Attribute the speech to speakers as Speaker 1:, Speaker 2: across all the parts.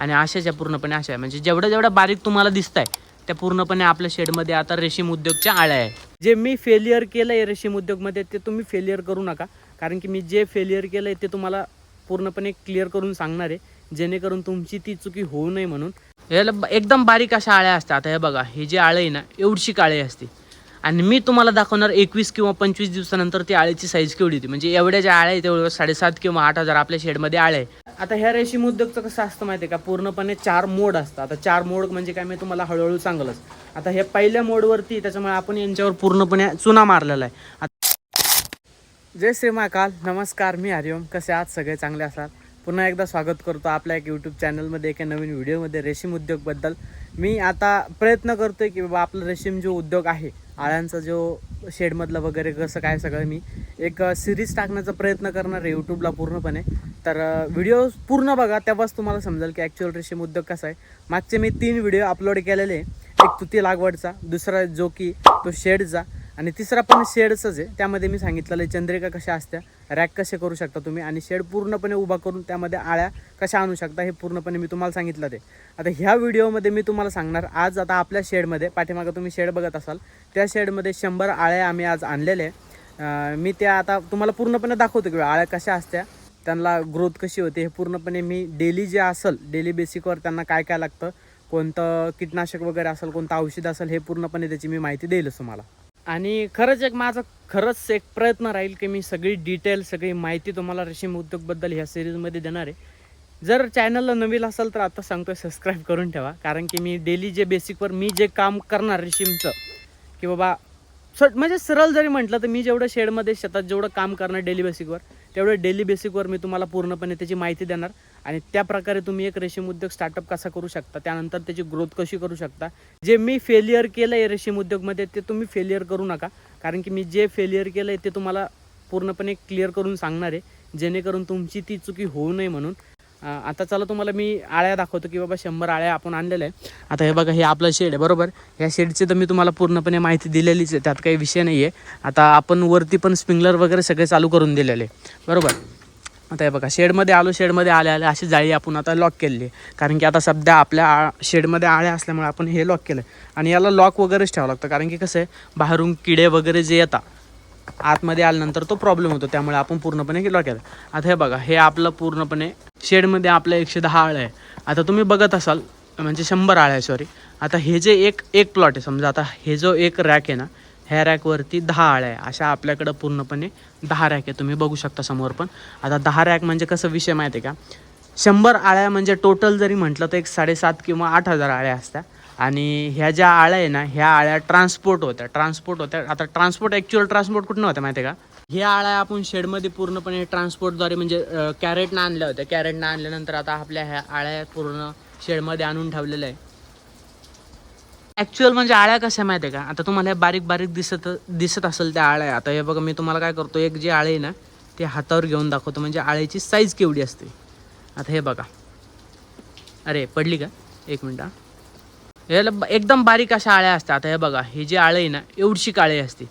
Speaker 1: आणि आशाच्या पूर्णपणे आशा आहे. म्हणजे जेवढ्या जेवढ्या बारीक तुम्हाला दिसत आहे त्या पूर्णपणे आपल्या शेडमध्ये आता रेशीम उद्योगच्या आळ्या आहे जे मी फेलियर केलं आहे रेशीम उद्योगमध्ये ते तुम्ही फेलियर करू नका. कारण की मी जे फेलियर केलं आहे ते तुम्हाला पूर्णपणे क्लिअर करून सांगणार आहे. जेणेकरून तुमची ती चुकी होऊ नये म्हणून. याला एकदम बारीक अशा आळ्या असतात. आता हे बघा हे जे आळे आहे ना एवढी काळे असते. आणि मी तुम्हाला दाखवणार एकवीस किंवा पंचवीस दिवसानंतर ती आळ्याची साईज केवढी होती. म्हणजे एवढ्या ज्या आळ्या आहे तेवढं साडेसात किंवा आठ हजार आपल्या शेडमध्ये आळे आहे आता ह्या रेशीम उद्योगचं कसं असतं माहिती आहे का? पूर्णपणे चार मोड असतात. आता चार मोड म्हणजे काय? मी तुम्हाला हळूहळू सांगलच. आता हे पहिल्या मोडवरती त्याच्यामुळे आपण यांच्यावर पूर्णपणे चुना मारलेला आहे. आता- जय श्री महाकाल नमस्कार मी हरिओम. कसे आहात? सगळे चांगले असाल? पुन्हा एकदा स्वागत करतो आपल्या एक यूट्यूब चॅनलमध्ये एका नवीन व्हिडिओमध्ये रेशीम उद्योगबद्दल मी आता प्रयत्न करतोय की बाबा आपलं रेशीम जो उद्योग आहे आळ्यांचा जो शेडमधलं वगैरे कसं काय सगळं मी एक सिरीज टाकण्याचा प्रयत्न करणार आहे यूट्यूबला पूर्णपणे. तर व्हिडिओ पूर्ण बघा तेव्हाच तुम्हाला समजेल की ॲक्च्युअल रेशीम उद्योग कसा आहे. मागचे मी तीन व्हिडिओ अपलोड केलेले आहे. एक तुती लागवडचा दुसरा जो की तो शेडचा आणि तिसरा पण शेडचाच आहे. त्यामध्ये मी सांगितलेलं आहे चंद्रिका कशा असत्या रॅक कसे करू शकता तुम्ही आणि शेड पूर्णपणे उभा करून त्यामध्ये आळ्या कशा आणू शकता हे पूर्णपणे मी तुम्हाला सांगितलं ते. आता ह्या व्हिडिओमध्ये मी तुम्हाला सांगणार आज आता आपल्या शेडमध्ये पाठीमागं तुम्ही शेड बघत असाल त्या शेडमध्ये शंभर आळ्या आम्ही आज आणलेल्या आहे. मी त्या आता तुम्हाला पूर्णपणे दाखवतो की आळ्या कशा असत्या त्यांना ग्रोथ कशी होते हे पूर्णपणे मी डेली जे असेल डेली बेसिकवर त्यांना काय काय लागतं कोणतं कीटनाशक वगैरे असेल कोणतं औषध असेल हे पूर्णपणे त्याची मी माहिती देईलच तुम्हाला. आणि खरंच एक माझा खरंच एक प्रयत्न राहील की मी सगळी डिटेल सगळी माहिती तुम्हाला रेशीम उद्योगबद्दल ह्या सिरीजमध्ये देणार आहे. जर चॅनलला नवीन असेल तर आता सांगतोय सबस्क्राईब करून ठेवा. कारण की मी डेली जे बेसिकवर मी जे काम करणार रेशीमचं की बाबा स- म्हणजे सरळ जरी म्हटलं तर मी जेवढं शेडमध्ये शेतात जेवढं काम करणार डेली बेसिकवर तेवढं डेली बेसिकवर मी तुम्हाला पूर्णपणे त्याची माहिती देणार. आणि त्या प्रकारे तुम्ही एक रेशीम उद्योग स्टार्टअप कसा करू शकता त्यानंतर त्याची ग्रोथ कशी करू शकता. जे मी फेलियर केलं आहे रेशीम उद्योगमध्ये ते तुम्ही फेलियर करू नका. कारण की मी जे फेलियर केलं आहे ते तुम्हाला पूर्णपणे क्लिअर करून सांगणार आहे. जेणेकरून तुमची ती चुकी होऊ नये म्हणून. आता चला तुम्हाला मी आळ्या दाखवतो की बाबा शंभर आळ्या आपण आणलेल्या आहे आता हे बघा हे आपलं शेड आहे बरोबर? ह्या शेडची तर मी तुम्हाला पूर्णपणे माहिती दिलेलीच आहे त्यात काही विषय नाही आहे आता आपण वरती पण स्प्रिंगलर वगैरे सगळे चालू करून दिलेले आहे. बरोबर? आता हे बघा शेडमध्ये आलो शेडमध्ये आले आले अशी जाळी आपण आता लॉक केलेली आहे. कारण की आता सध्या आपल्या आ शेडमध्ये आळ्या असल्यामुळे आपण हे लॉक केलं आहे आणि याला लॉक वगैरेच ठेवावं लागतं कारण की कसं आहे बाहेरून किडे वगैरे जे येतात आतमध्ये आल्यानंतर तो प्रॉब्लेम होतो त्यामुळे आपण पूर्णपणे लॉक केलं. आता हे बघा हे आपलं पूर्णपणे शेडमध्ये आपलं एकशे दहा आळं आहे. आता तुम्ही बघत असाल म्हणजे शंभर आळं आहे सॉरी आता हे जे एक एक प्लॉट आहे समजा आता हे जो एक रॅक आहे ना ह्या रॅकवरती दहा आळ्या आहे. अशा आपल्याकडं पूर्णपणे दहा रॅक आहे. तुम्ही बघू शकता समोर पण. आता दहा रॅक म्हणजे कसं विषय माहिती आहे का? शंभर आळ्या म्हणजे टोटल जरी म्हटलं तर एक साडेसात किंवा आठ हजार आळ्या असत्या. आणि ह्या ज्या आळ्या आहे ना ह्या आळ्या ट्रान्सपोर्ट होत्या. ट्रान्सपोर्ट होत्या. आता ट्रान्सपोर्ट ॲक्च्युअल ट्रान्सपोर्ट कुठनं होत्या माहिती आहे का? हे आळ्या आपण शेडमध्ये पूर्णपणे ट्रान्सपोर्टद्वारे म्हणजे कॅरेटनं आणल्या होत्या. कॅरेटनं आणल्यानंतर आता आपल्या ह्या आळ्या पूर्ण शेडमध्ये आणून ठेवलेलं आहे. ॲक्च्युअल म्हणजे आळ्या कशा माहिती आहे का? आता तुम्हाला बारीक बारीक दिसत दिसत असेल त्या आळ्या. आता हे बघा मी तुम्हाला काय करतो एक जे आळे आहे ना ते हातावर घेऊन दाखवतो. म्हणजे आळ्याची साईज केवढी असते. आता हे बघा. अरे पडली का? एक मिनटं याला एकदम बारीक अशा आळ्या असतात. आता हे बघा हे जे आळे आहे ना एवढीशी काळे असते.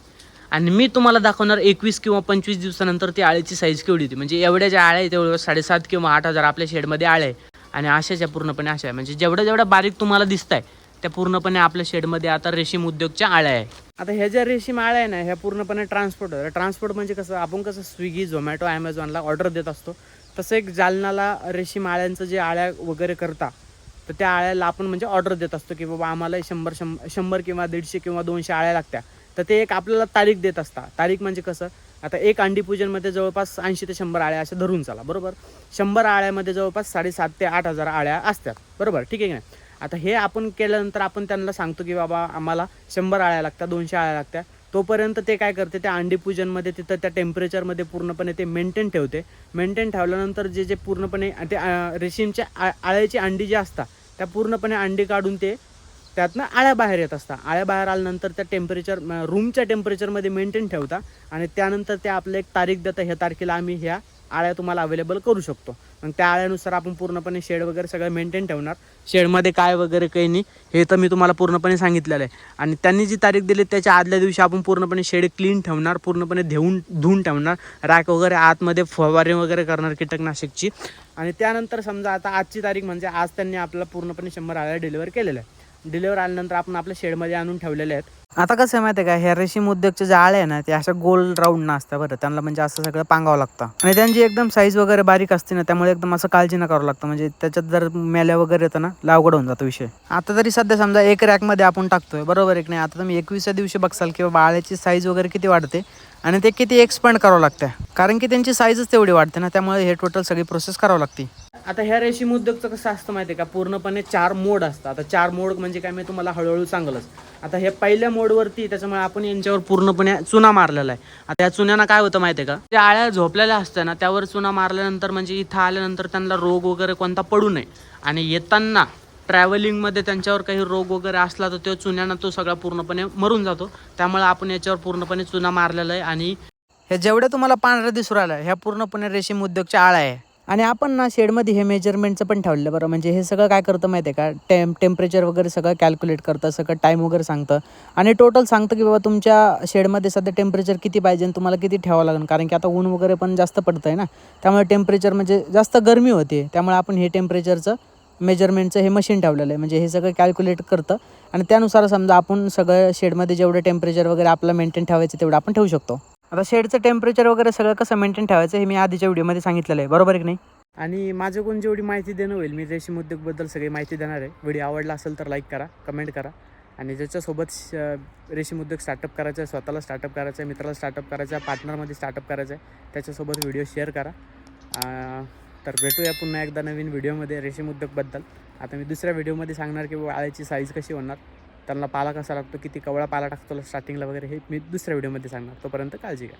Speaker 1: आणि मी तुम्हाला दाखवणार एकवीस किंवा पंचवीस दिवसानंतर ती आळ्याची साईज केवढी होती. म्हणजे एवढ्या ज्या आळ्या आहे तेवढ्या साडेसात किंवा आठ हजार आपल्या शेडमध्ये आळ्या आहे आणि आशाच्या पूर्णपणे आशा आहे म्हणजे जेवढ्या जेवढ्या बारीक तुम्हाला दिसत आहे त्या पूर्णपणे आपल्या शेडमध्ये आता रेशीम उद्योगच्या आळ्या आहे आता ह्या ज्या रेशीम आळ्या आहे ना ह्या पूर्णपणे ट्रान्सपोर्ट ट्रान्सपोर्ट म्हणजे कसं आपण कसं स्विगी झोमॅटो ॲमेझॉनला ऑर्डर देत असतो. तसं एक जालनाला रेशीम आळ्यांचं जे आळ्या वगैरे करता तर त्या आळ्याला आपण म्हणजे ऑर्डर देत असतो की बाबा आम्हाला शंभर शंभर शंभर किंवा दीडशे किंवा दोनशे आळ्या लागत्या. तर ते एक आपल्याला तारीख देत असता तारीख म्हणजे कसं? आता एक अंडी पूजनमध्ये जवळपास ऐंशी ते शंभर आळ्या अशा धरून चला बरोबर? शंभर आळ्यामध्ये जवळपास साडेसात ते आठ हजार आळ्या असतात बरोबर? ठीक आहे की नाही? आता हे आपण केल्यानंतर आपण त्यांना सांगतो की बाबा आम्हाला शंभर आळ्या लागतात दोनशे आळ्या लागत्या तोपर्यंत ते काय करते त्या अंडी पूजनमध्ये तिथं त्या टेम्परेचरमध्ये पूर्णपणे ते मेंटेन ठेवते. मेंटेन ठेवल्यानंतर जे जे पूर्णपणे ते रेशीमच्या आ- आळ्याची अंडी जी असतात त्या पूर्णपणे अंडी काढून ते त्यातनं आळ्या बाहेर येत असतात. आळ्या बाहेर आल्यानंतर त्या टेम्परेचर रूमच्या टेम्परेचरमध्ये मेंटेन ठेवता आणि त्यानंतर ते आपलं एक तारीख देतं. ह्या तारखेला आम्ही ह्या आळ्या तुम्हाला अवेलेबल करू शकतो. मग त्या आळ्यानुसार आपण पूर्णपणे शेड वगैरे सगळं मेंटेन ठेवणार. शेडमध्ये काय वगैरे काही नाही हे तर मी तुम्हाला पूर्णपणे सांगितलेलं आहे. आणि त्यांनी जी तारीख दिली त्याच्या आदल्या दिवशी आपण पूर्णपणे शेड क्लीन ठेवणार पूर्णपणे धुवून धुवून ठेवणार. रॅक वगैरे आतमध्ये फवारणी वगैरे करणार कीटकनाशकची. आणि त्यानंतर समजा आता आजची तारीख म्हणजे आज त्यांनी आपल्याला पूर्णपणे शंभर आळ्या डिलिव्हर केलेल्या आहे डिलिव्हर आल्यानंतर आपण आपल्या शेडमध्ये आणून ठेवलेले आहेत.
Speaker 2: आता कसं आहे माहिती आहे का ह्या रेशीम उद्योगचे जे आळे आहे ना ते अशा गोल राऊंड ना असतं बरं. त्यांना म्हणजे असं सगळं पांगावं लागतं. आणि त्यांची एकदम साईज वगैरे बारीक असते ना त्यामुळे एकदम असं काळजी न करावं लागतं. म्हणजे त्याच्यात जर मेल्या वगैरे येतं ना लावगड होऊन जातो विषय. आता तरी सध्या समजा एक रॅकमध्ये आपण टाकतोय बरोबर एक नाही? आता तुम्ही एकवीसच्या दिवशी बघसाल किंवा बाळ्याची साईज वगैरे किती वाढते आणि ते किती एक्सपांड करावं लागतं कारण की त्यांची साईजच तेवढी वाढते ना त्यामुळे हे टोटल सगळी प्रोसेस करावं लागते.
Speaker 1: आता ह्या रेशीम उद्योगचं कसं असतं माहिती आहे का? पूर्णपणे चार मोड असतात. आता चार मोड म्हणजे काय? मी तुम्हाला हळूहळू सांगलच. आता हे पहिल्या मोडवरती त्याच्यामुळे आपण यांच्यावर पूर्णपणे चुना मारलेला आहे. आता या चुन्यानं काय होतं माहिती आहे का? त्या आळ्या झोपलेल्या असतात ना त्यावर चुना मारल्यानंतर म्हणजे इथं आल्यानंतर त्यांना रोग वगैरे कोणता पडू नये. आणि येताना ट्रॅव्हलिंगमध्ये त्यांच्यावर काही रोग वगैरे असला तर तो चुन्यानं तो सगळा पूर्णपणे मरून जातो. त्यामुळे आपण याच्यावर पूर्णपणे चुना मारलेला आहे आणि
Speaker 2: हे जेवढे तुम्हाला पांढऱ्या दिसू राहिल्या ह्या पूर्णपणे रेशीम उद्योगच्या आळ्या आहे. आणि आपण ना शेडमध्ये हे मेजरमेंटचं पण ठेवलं बरं. म्हणजे हे सगळं काय करतं माहिती आहे का? टेम टेम्परेचर वगैरे सगळं कॅल्क्युलेट करतं सगळं टाईम वगैरे सांगतं. आणि टोटल सांगतं की बाबा तुमच्या शेडमध्ये सध्या टेम्परेचर किती पाहिजे आणि तुम्हाला किती ठेवावं लागेल. कारण की आता ऊन वगैरे पण जास्त पडतं आहे ना. त्यामुळे टेम्परेचर म्हणजे जास्त गरमी होते त्यामुळे आपण हे टेम्परेचरचं मेजरमेंटचं हे मशीन ठेवलेलं आहे. म्हणजे हे सगळं कॅल्क्युलेट करतं. आणि त्यानुसार समजा आपण सगळं शेडमध्ये जेवढं टेम्परेचर वगैरे आपलं मेंटेन ठेवायचं तेवढं आपण ठेवू शकतो. आता शेडचं टेम्परेचर वगैरे सगळं कसं मेंटेन ठेवायचं हे मी आधीच्या व्हिडिओमध्ये सांगितलेलं आहे. बरोबर आहे की नाही?
Speaker 1: आणि माझ्याकडून जेवढी माहिती देणं होईल मी रेशीम उद्योगबद्दल सगळी माहिती देणार आहे. व्हिडिओ आवडला असेल तर लाईक करा कमेंट करा. आणि ज्याच्यासोबत श- रेशीम उद्योग स्टार्टअप करायचा आहे स्वतःला स्टार्टअप करायचा आहे मित्राला स्टार्टअप करायचा आहे पार्टनरमध्ये स्टार्टअप करायचं आहे त्याच्यासोबत व्हिडिओ शेअर करा. तर भेटूया पुन्हा एकदा नवीन व्हिडिओमध्ये रेशीम उद्योगबद्दल. आता मी दुसऱ्या व्हिडिओमध्ये सांगणार की आळ्याची साईज कशी होणार? त्यांना पाला कसा लागतो किती कवळा पाला टाकतो स्टार्टिंगला वगैरे हे मी दुसऱ्या व्हिडिओमध्ये सांगणार. तोपर्यंत काळजी घ्या.